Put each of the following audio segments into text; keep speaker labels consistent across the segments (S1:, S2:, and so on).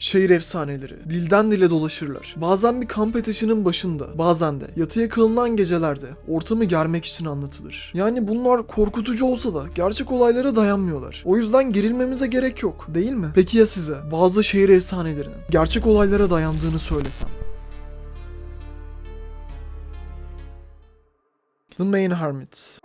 S1: Şehir efsaneleri dilden dile dolaşırlar. Bazen bir kamp ateşinin başında, bazen de yatıya kılınan gecelerde ortamı germek için anlatılır. Yani bunlar korkutucu olsa da gerçek olaylara dayanmıyorlar. O yüzden gerilmemize gerek yok, değil mi? Peki ya size bazı şehir efsanelerinin gerçek olaylara dayandığını söylesem? The Main Hermit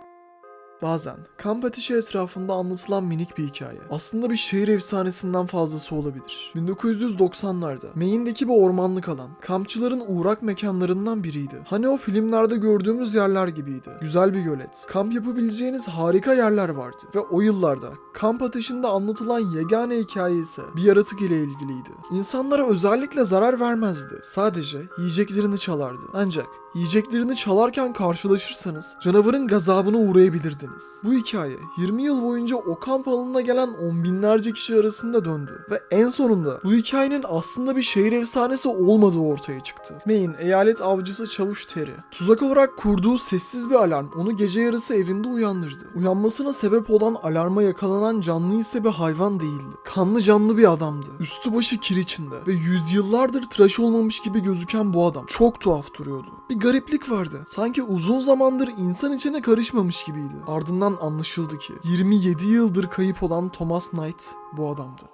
S1: Bazen kamp ateşi etrafında anlatılan minik bir hikaye. Aslında bir şehir efsanesinden fazlası olabilir. 1990'larda Maine'deki bir ormanlık alan, kampçıların uğrak mekanlarından biriydi. Hani o filmlerde gördüğümüz yerler gibiydi. Güzel bir gölet, kamp yapabileceğiniz harika yerler vardı. Ve o yıllarda kamp ateşinde anlatılan yegane hikaye ise bir yaratık ile ilgiliydi. İnsanlara özellikle zarar vermezdi. Sadece yiyeceklerini çalardı. Ancak yiyeceklerini çalarken karşılaşırsanız canavarın gazabına uğrayabilirdiniz. Bu hikaye 20 yıl boyunca o kamp alanına gelen on binlerce kişi arasında döndü ve en sonunda bu hikayenin aslında bir şehir efsanesi olmadığı ortaya çıktı. Maine eyalet avcısı Çavuş Terry tuzak olarak kurduğu sessiz bir alarm onu gece yarısı evinde uyandırdı. Uyanmasına sebep olan alarma yakalanan canlı ise bir hayvan değildi. Kanlı canlı bir adamdı. Üstü başı kir içinde ve yüzyıllardır tıraş olmamış gibi gözüken bu adam çok tuhaf duruyordu. Bir gariplik vardı. Sanki uzun zamandır insan içine karışmamış gibiydi. Ardından anlaşıldı ki 27 yıldır kayıp olan Thomas Knight bu adamdı.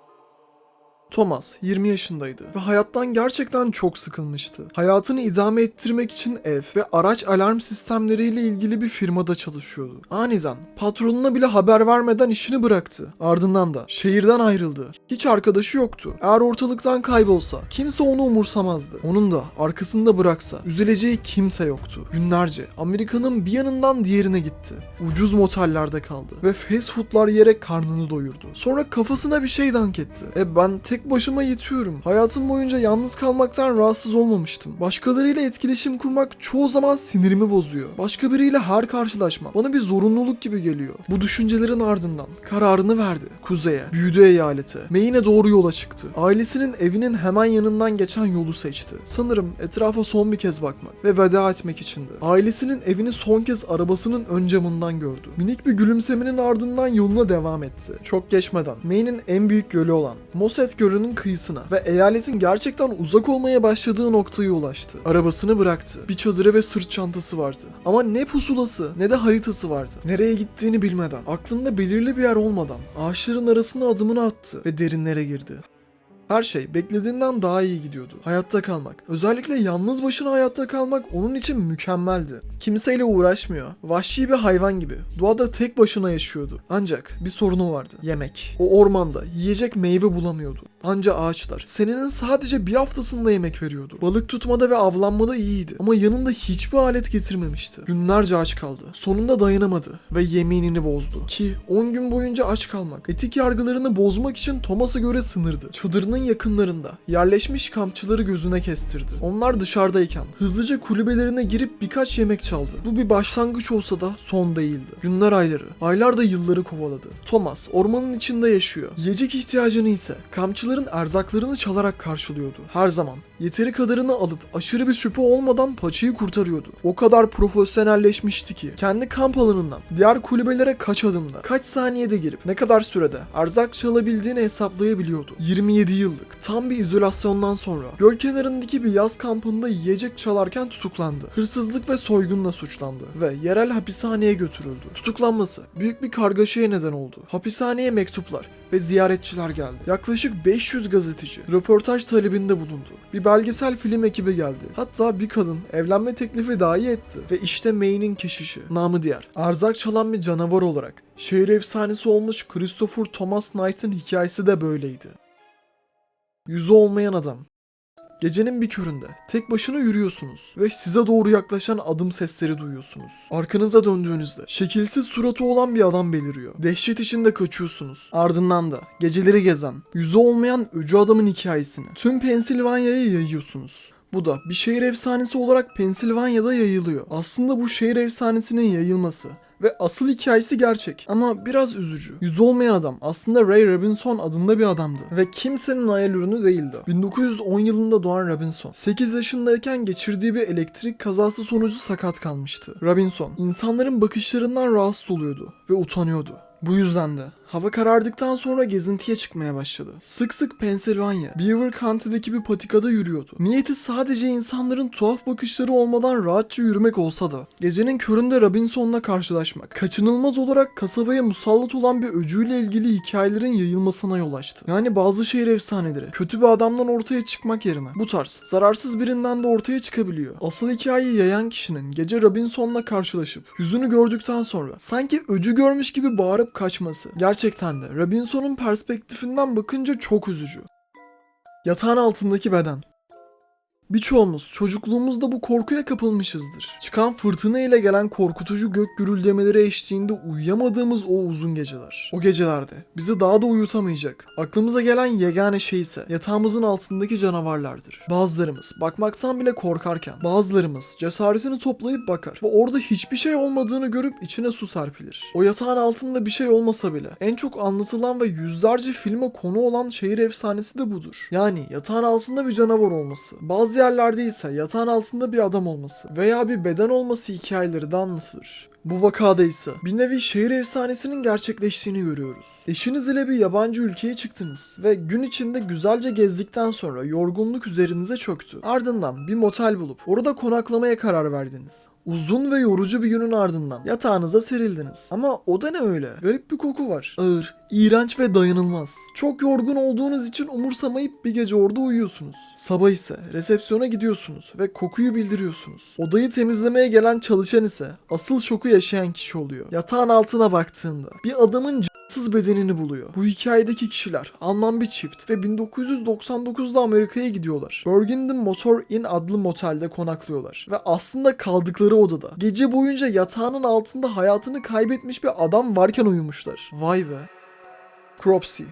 S1: Thomas 20 yaşındaydı ve hayattan gerçekten çok sıkılmıştı. Hayatını idame ettirmek için ev ve araç alarm sistemleriyle ilgili bir firmada çalışıyordu. Aniden patronuna bile haber vermeden işini bıraktı. Ardından da şehirden ayrıldı. Hiç arkadaşı yoktu. Eğer ortalıktan kaybolsa kimse onu umursamazdı. Onun da arkasında bıraksa üzüleceği kimse yoktu. Günlerce Amerika'nın bir yanından diğerine gitti. Ucuz motellerde kaldı ve fast foodlar yiyerek karnını doyurdu. Sonra kafasına bir şey dank etti. E ben tek başıma yetiyorum. Hayatım boyunca yalnız kalmaktan rahatsız olmamıştım. Başkalarıyla etkileşim kurmak çoğu zaman sinirimi bozuyor. Başka biriyle her karşılaşma bana bir zorunluluk gibi geliyor. Bu düşüncelerin ardından kararını verdi. Kuzeye, büyüdüğü eyalete, Maine'e doğru yola çıktı. Ailesinin evinin hemen yanından geçen yolu seçti. Sanırım etrafa son bir kez bakmak ve veda etmek içindi. Ailesinin evini son kez arabasının ön camından gördü. Minik bir gülümsemenin ardından yoluna devam etti. Çok geçmeden Maine'in en büyük gölü olan Moset Gölü'nün kıyısına ve eyaletin gerçekten uzak olmaya başladığı noktaya ulaştı. Arabasını bıraktı. Bir çadırı ve sırt çantası vardı. Ama ne pusulası ne de haritası vardı. Nereye gittiğini bilmeden, aklında belirli bir yer olmadan ağaçların arasına adımını attı ve derinlere girdi. Her şey beklediğinden daha iyi gidiyordu. Hayatta kalmak, özellikle yalnız başına hayatta kalmak onun için mükemmeldi. Kimseyle uğraşmıyor. Vahşi bir hayvan gibi. Doğada tek başına yaşıyordu. Ancak bir sorunu vardı. Yemek. O ormanda yiyecek meyve bulamıyordu. Anca ağaçlar. Senenin sadece bir haftasında yemek veriyordu. Balık tutmada ve avlanmada iyiydi. Ama yanında hiçbir alet getirmemişti. Günlerce aç kaldı. Sonunda dayanamadı ve yeminini bozdu. Ki 10 gün boyunca aç kalmak, etik yargılarını bozmak için Thomas'a göre sınırdı. Çadırının yakınlarında yerleşmiş kampçıları gözüne kestirdi. Onlar dışarıdayken hızlıca kulübelerine girip birkaç yemek çaldı. Bu bir başlangıç olsa da son değildi. Günler ayları, aylar da yılları kovaladı. Thomas ormanın içinde yaşıyor. Yiyecek ihtiyacını ise kampçıların erzaklarını çalarak karşılıyordu. Her zaman yeteri kadarını alıp aşırı bir şüphe olmadan paçayı kurtarıyordu. O kadar profesyonelleşmişti ki kendi kamp alanından diğer kulübelere kaç adımda, kaç saniyede girip ne kadar sürede erzak çalabildiğini hesaplayabiliyordu. 27 yıllık tam bir izolasyondan sonra göl kenarındaki bir yaz kampında yiyecek çalarken tutuklandı. Hırsızlık ve soygunla suçlandı ve yerel hapishaneye götürüldü. Tutuklanması büyük bir kargaşaya neden oldu. Hapishaneye mektuplar ve ziyaretçiler geldi. Yaklaşık 500 gazeteci röportaj talebinde bulundu. Bir belgesel film ekibi geldi. Hatta bir kadın evlenme teklifi dahi etti. Ve işte Maine'in keşişi, namı diğer, erzak çalan bir canavar olarak şehir efsanesi olmuş Christopher Thomas Knight'ın hikayesi de böyleydi. Yüzü olmayan adam. Gecenin bir köründe tek başına yürüyorsunuz ve size doğru yaklaşan adım sesleri duyuyorsunuz. Arkanıza döndüğünüzde şekilsiz suratı olan bir adam beliriyor. Dehşet içinde kaçıyorsunuz. Ardından da geceleri gezen, yüzü olmayan öcü adamın hikayesini tüm Pensilvanya'ya yayıyorsunuz. Bu da bir şehir efsanesi olarak Pensilvanya'da yayılıyor. Aslında bu şehir efsanesinin yayılması ve asıl hikayesi gerçek ama biraz üzücü. Yüzü olmayan adam aslında Ray Robinson adında bir adamdı ve kimsenin hayal ürünü değildi. 1910 yılında doğan Robinson 8 yaşındayken geçirdiği bir elektrik kazası sonucu sakat kalmıştı. Robinson insanların bakışlarından rahatsız oluyordu ve utanıyordu. Bu yüzden de Hava karardıktan sonra gezintiye çıkmaya başladı. Sık sık Pennsylvania, Beaver County'deki bir patikada yürüyordu. Niyeti sadece insanların tuhaf bakışları olmadan rahatça yürümek olsa da gecenin köründe Robinson'la karşılaşmak, kaçınılmaz olarak kasabaya musallat olan bir öcüyle ilgili hikayelerin yayılmasına yol açtı. Yani bazı şehir efsaneleri kötü bir adamdan ortaya çıkmak yerine bu tarz zararsız birinden de ortaya çıkabiliyor. Asıl hikayeyi yayan kişinin gece Robinson'la karşılaşıp yüzünü gördükten sonra sanki öcü görmüş gibi bağırıp kaçması. Gerçekten de Robinson'un perspektifinden bakınca çok üzücü. Yatağın altındaki beden. Birçoğumuz çocukluğumuzda bu korkuya kapılmışızdır. Çıkan fırtına ile gelen korkutucu gök gürüldemeleri eşliğinde uyuyamadığımız o uzun geceler. O gecelerde bizi daha da uyutamayacak. Aklımıza gelen yegane şey ise yatağımızın altındaki canavarlardır. Bazılarımız bakmaktan bile korkarken bazılarımız cesaretini toplayıp bakar ve orada hiçbir şey olmadığını görüp içine su serpilir. O yatağın altında bir şey olmasa bile en çok anlatılan ve yüzlerce filme konu olan şehir efsanesi de budur. Yani yatağın altında bir canavar olması. Bazı yerlerde ise yatağın altında bir adam olması veya bir beden olması hikayeleri de anlatılır. Bu vakada ise bir nevi şehir efsanesinin gerçekleştiğini görüyoruz. Eşiniz ile bir yabancı ülkeye çıktınız ve gün içinde güzelce gezdikten sonra yorgunluk üzerinize çöktü. Ardından bir motel bulup orada konaklamaya karar verdiniz. Uzun ve yorucu bir günün ardından yatağınıza serildiniz. Ama o da ne öyle? Garip bir koku var. Ağır, iğrenç ve dayanılmaz. Çok yorgun olduğunuz için umursamayıp bir gece orada uyuyorsunuz. Sabah ise resepsiyona gidiyorsunuz ve kokuyu bildiriyorsunuz. Odayı temizlemeye gelen çalışan ise asıl şoku yaşayan kişi oluyor. Yatağın altına baktığında bir adamın c**sız bedenini buluyor. Bu hikayedeki kişiler Alman bir çift ve 1999'da Amerika'ya gidiyorlar. Burgundy Motor Inn adlı motelde konaklıyorlar ve aslında kaldıkları odada gece boyunca yatağının altında hayatını kaybetmiş bir adam varken uyumuşlar. Vay be. Cropsy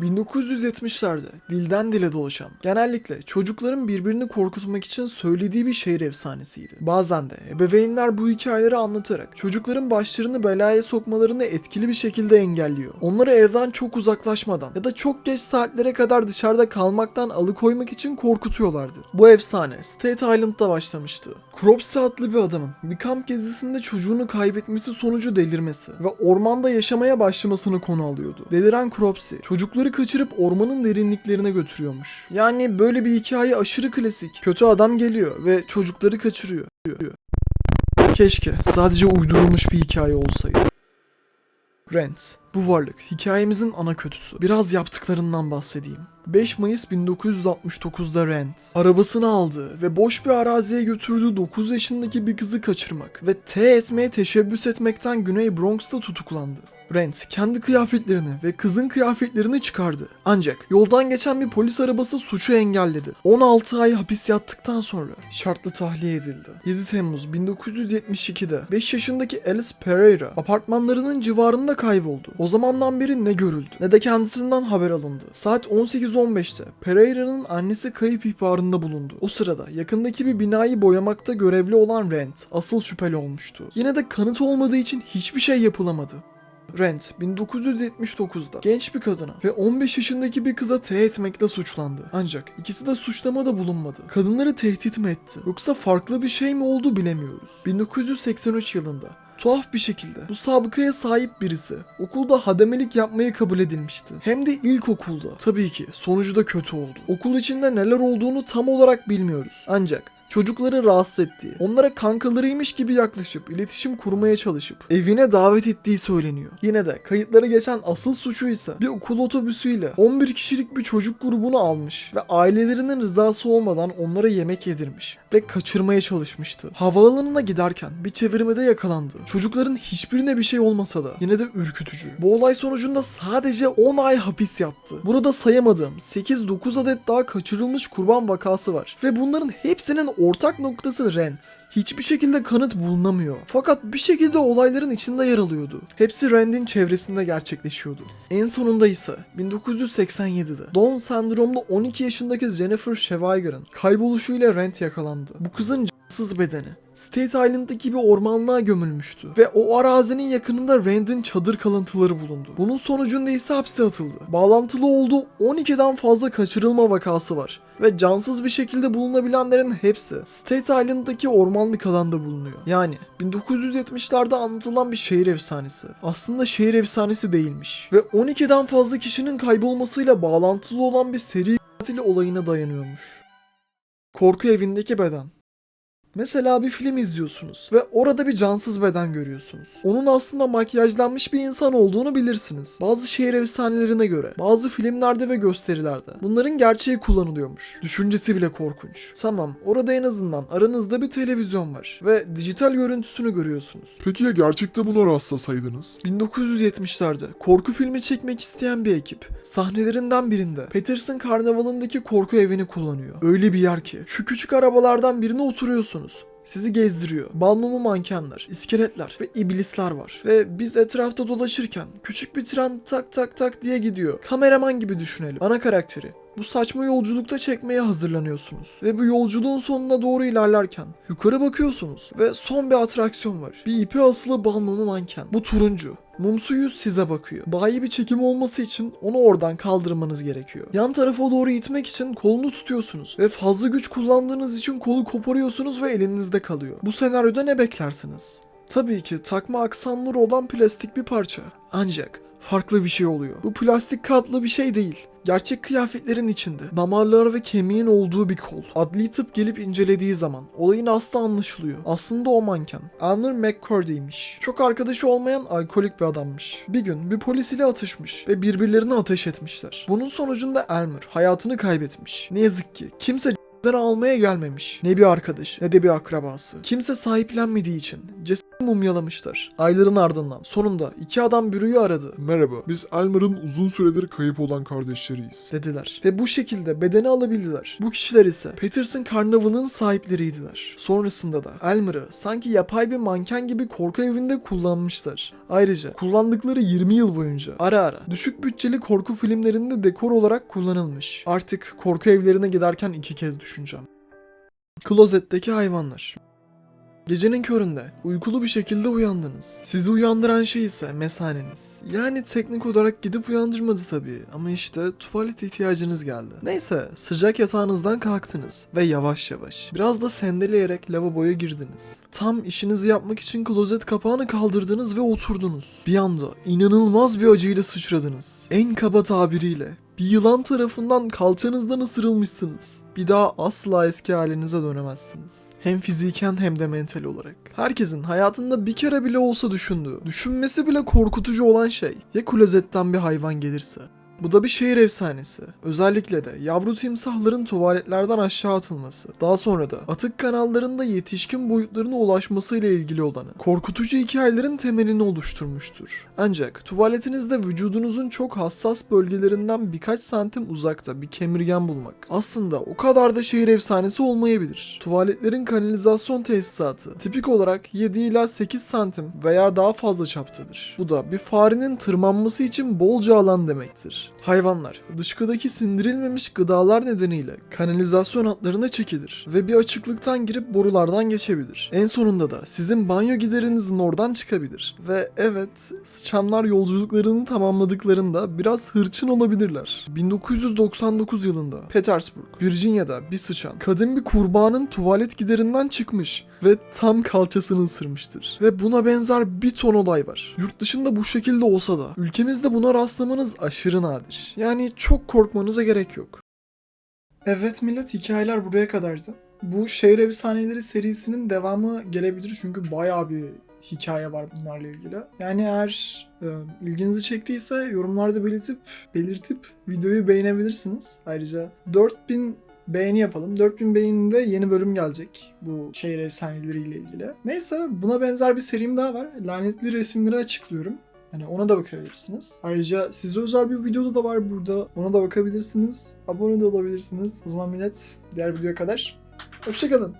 S1: 1970'lerde dilden dile dolaşan, genellikle çocukların birbirini korkutmak için söylediği bir şehir efsanesiydi. Bazen de ebeveynler bu hikayeleri anlatarak çocukların başlarını belaya sokmalarını etkili bir şekilde engelliyor. Onları evden çok uzaklaşmadan ya da çok geç saatlere kadar dışarıda kalmaktan alıkoymak için korkutuyorlardı. Bu efsane State Island'da başlamıştı. Cropsey adlı bir adamın bir kamp gezisinde çocuğunu kaybetmesi sonucu delirmesi ve ormanda yaşamaya başlamasını konu alıyordu. Deliren Cropsey çocukları kaçırıp ormanın derinliklerine götürüyormuş. Yani böyle bir hikaye aşırı klasik. Kötü adam geliyor ve çocukları kaçırıyor. Keşke sadece uydurulmuş bir hikaye olsaydı. Rent. Bu varlık hikayemizin ana kötüsü. Biraz yaptıklarından bahsedeyim. 5 Mayıs 1969'da Rent, arabasını aldığı ve boş bir araziye götürdüğü 9 yaşındaki bir kızı kaçırmak ve T etmeye teşebbüs etmekten Güney Bronx'ta tutuklandı. Rent kendi kıyafetlerini ve kızın kıyafetlerini çıkardı. Ancak yoldan geçen bir polis arabası suçu engelledi. 16 ay hapis yattıktan sonra şartlı tahliye edildi. 7 Temmuz 1972'de 5 yaşındaki Alice Pereira apartmanlarının civarında kayboldu. O zamandan beri ne görüldü ne de kendisinden haber alındı. Saat 18.15'te Pereira'nın annesi kayıp ihbarında bulundu. O sırada yakındaki bir binayı boyamakta görevli olan Rent asıl şüpheli olmuştu. Yine de kanıt olmadığı için hiçbir şey yapılamadı. Rent 1979'da genç bir kadına ve 15 yaşındaki bir kıza T etmekle suçlandı. Ancak ikisi de suçlamada bulunmadı. Kadınları tehdit mi etti yoksa farklı bir şey mi oldu bilemiyoruz. 1983 yılında Tuhaf bir şekilde bu sabıkaya sahip birisi okulda hademelik yapmayı kabul edilmişti. Hem de ilkokulda. Tabii ki sonucu da kötü oldu. Okul içinde neler olduğunu tam olarak bilmiyoruz. Ancak çocukları rahatsız ettiği, onlara kankalarıymış gibi yaklaşıp iletişim kurmaya çalışıp evine davet ettiği söyleniyor. Yine de kayıtları geçen asıl suçu ise bir okul otobüsüyle 11 kişilik bir çocuk grubunu almış ve ailelerinin rızası olmadan onlara yemek yedirmiş ve kaçırmaya çalışmıştı. Havaalanına giderken bir çevirmede yakalandı. Çocukların hiçbirine bir şey olmasa da yine de ürkütücü. Bu olay sonucunda sadece 10 ay hapis yattı. Burada sayamadığım 8-9 adet daha kaçırılmış kurban vakası var ve bunların hepsinin ortak noktası Rent. Hiçbir şekilde kanıt bulunamıyor. Fakat bir şekilde olayların içinde yer alıyordu. Hepsi Rand'in çevresinde gerçekleşiyordu. En sonunda ise 1987'de Down sendromlu 12 yaşındaki Jennifer Shevaiger'ın kayboluşuyla Rand yakalandı. Bu kızın c**sız bedeni State Island'daki bir ormanlığa gömülmüştü ve o arazinin yakınında Rand'in çadır kalıntıları bulundu. Bunun sonucunda ise hapse atıldı. Bağlantılı olduğu 12'den fazla kaçırılma vakası var ve cansız bir şekilde bulunabilenlerin hepsi State Island'daki ormanlık alanda bulunuyor. Yani 1970'lerde anlatılan bir şehir efsanesi. Aslında şehir efsanesi değilmiş. Ve 12'den fazla kişinin kaybolmasıyla bağlantılı olan bir seri katil olayına dayanıyormuş. Korku evindeki beden. Mesela bir film izliyorsunuz ve orada bir cansız beden görüyorsunuz. Onun aslında makyajlanmış bir insan olduğunu bilirsiniz. Bazı şehir efsanelerine göre, bazı filmlerde ve gösterilerde bunların gerçeği kullanılıyormuş. Düşüncesi bile korkunç. Tamam, orada en azından aranızda bir televizyon var ve dijital görüntüsünü görüyorsunuz.
S2: Peki ya gerçekte buna rastlasaydınız?
S1: 1970'lerde korku filmi çekmek isteyen bir ekip sahnelerinden birinde Peterson Karnavalı'ndaki korku evini kullanıyor. Öyle bir yer ki şu küçük arabalardan birine oturuyorsunuz. Sizi gezdiriyor. Balmumu mankenler, iskeletler ve iblisler var. Ve biz etrafta dolaşırken küçük bir tren tak tak tak diye gidiyor. Kameraman gibi düşünelim. Ana karakteri bu saçma yolculukta çekmeye hazırlanıyorsunuz. Ve bu yolculuğun sonuna doğru ilerlerken yukarı bakıyorsunuz ve son bir atraksiyon var. Bir ipi asılı balmumu manken. Bu turuncu. Mumsu yüz size bakıyor. Daha iyi bir çekim olması için onu oradan kaldırmanız gerekiyor. Yan tarafa doğru itmek için kolunu tutuyorsunuz ve fazla güç kullandığınız için kolu koparıyorsunuz ve elinizde kalıyor. Bu senaryoda ne beklersiniz? Tabii ki takma aksanları olan plastik bir parça. Ancak farklı bir şey oluyor. Bu plastik katlı bir şey değil. Gerçek kıyafetlerin içinde damarlar ve kemiğin olduğu bir kol. Adli tıp gelip incelediği zaman olayın aslı anlaşılıyor. Aslında o manken Elmer McCurdy'ymiş. Çok arkadaşı olmayan alkolik bir adammış. Bir gün bir polis ile atışmış ve birbirlerine ateş etmişler. Bunun sonucunda Elmer hayatını kaybetmiş. Ne yazık ki kimse almaya gelmemiş. Ne bir arkadaş ne de bir akrabası. Kimse sahiplenmediği için cesedi mumyalamışlar. Ayların ardından sonunda iki adam bürüyü aradı
S2: Merhaba, biz Elmer'ın uzun süredir kayıp olan kardeşleriyiz.
S1: dediler. Ve bu şekilde bedeni alabildiler. Bu kişiler ise Peterson Carnival'ın sahipleriydiler. Sonrasında da Elmer'ı sanki yapay bir manken gibi korku evinde kullanmışlar. Ayrıca kullandıkları 20 yıl boyunca ara ara düşük bütçeli korku filmlerinde dekor olarak kullanılmış. Artık korku evlerine giderken iki kez düşüneceğim. Klozetteki hayvanlar. Gecenin köründe uykulu bir şekilde uyandınız. Sizi uyandıran şey ise mesaneniz. Yani teknik olarak gidip uyandırmadı tabii ama işte tuvalet ihtiyacınız geldi. Neyse sıcak yatağınızdan kalktınız ve yavaş yavaş biraz da sendeleyerek lavaboya girdiniz. Tam işinizi yapmak için klozet kapağını kaldırdınız ve oturdunuz. Bir anda inanılmaz bir acıyla sıçradınız. En kaba tabiriyle bir yılan tarafından kalçanızdan ısırılmışsınız. Bir daha asla eski halinize dönemezsiniz. Hem fiziken hem de mental olarak. Herkesin hayatında bir kere bile olsa düşündüğü, düşünmesi bile korkutucu olan şey ya klozetten bir hayvan gelirse. Bu da bir şehir efsanesi. Özellikle de yavru timsahların tuvaletlerden aşağı atılması. Daha sonra da atık kanallarında yetişkin boyutlarına ulaşmasıyla ilgili olanı. Korkutucu hikayelerin temelini oluşturmuştur. Ancak tuvaletinizde vücudunuzun çok hassas bölgelerinden birkaç santim uzakta bir kemirgen bulmak aslında o kadar da şehir efsanesi olmayabilir. Tuvaletlerin kanalizasyon tesisatı tipik olarak 7 ila 8 santim veya daha fazla çaptadır. Bu da bir farenin tırmanması için bolca alan demektir. Hayvanlar dışkıdaki sindirilmemiş gıdalar nedeniyle kanalizasyon hatlarına çekilir ve bir açıklıktan girip borulardan geçebilir. En sonunda da sizin banyo giderinizin oradan çıkabilir. Ve evet sıçanlar yolculuklarını tamamladıklarında biraz hırçın olabilirler. 1999 yılında Petersburg, Virginia'da bir sıçan kadın bir kurbanın tuvalet giderinden çıkmış ve tam kalçasını ısırmıştır. Ve buna benzer bir ton olay var. Yurt dışında bu şekilde olsa da ülkemizde buna rastlamanız aşırı nadir. Yani çok korkmanıza gerek yok. Evet millet hikayeler buraya kadardı. Bu şehir efsaneleri serisinin devamı gelebilir çünkü bayağı bir hikaye var bunlarla ilgili. Yani eğer e, ilginizi çektiyse yorumlarda belirtip belirtip videoyu beğenebilirsiniz. Ayrıca 4000 beğeni yapalım. 4000 beğeninde yeni bölüm gelecek bu şehir efsaneleriyle ilgili. Neyse buna benzer bir serim daha var. Lanetli resimleri açıklıyorum. Hani ona da bakabilirsiniz. Ayrıca size özel bir videoda da var burada. Ona da bakabilirsiniz. Abone de olabilirsiniz. O zaman millet diğer videoya kadar. Hoşçakalın.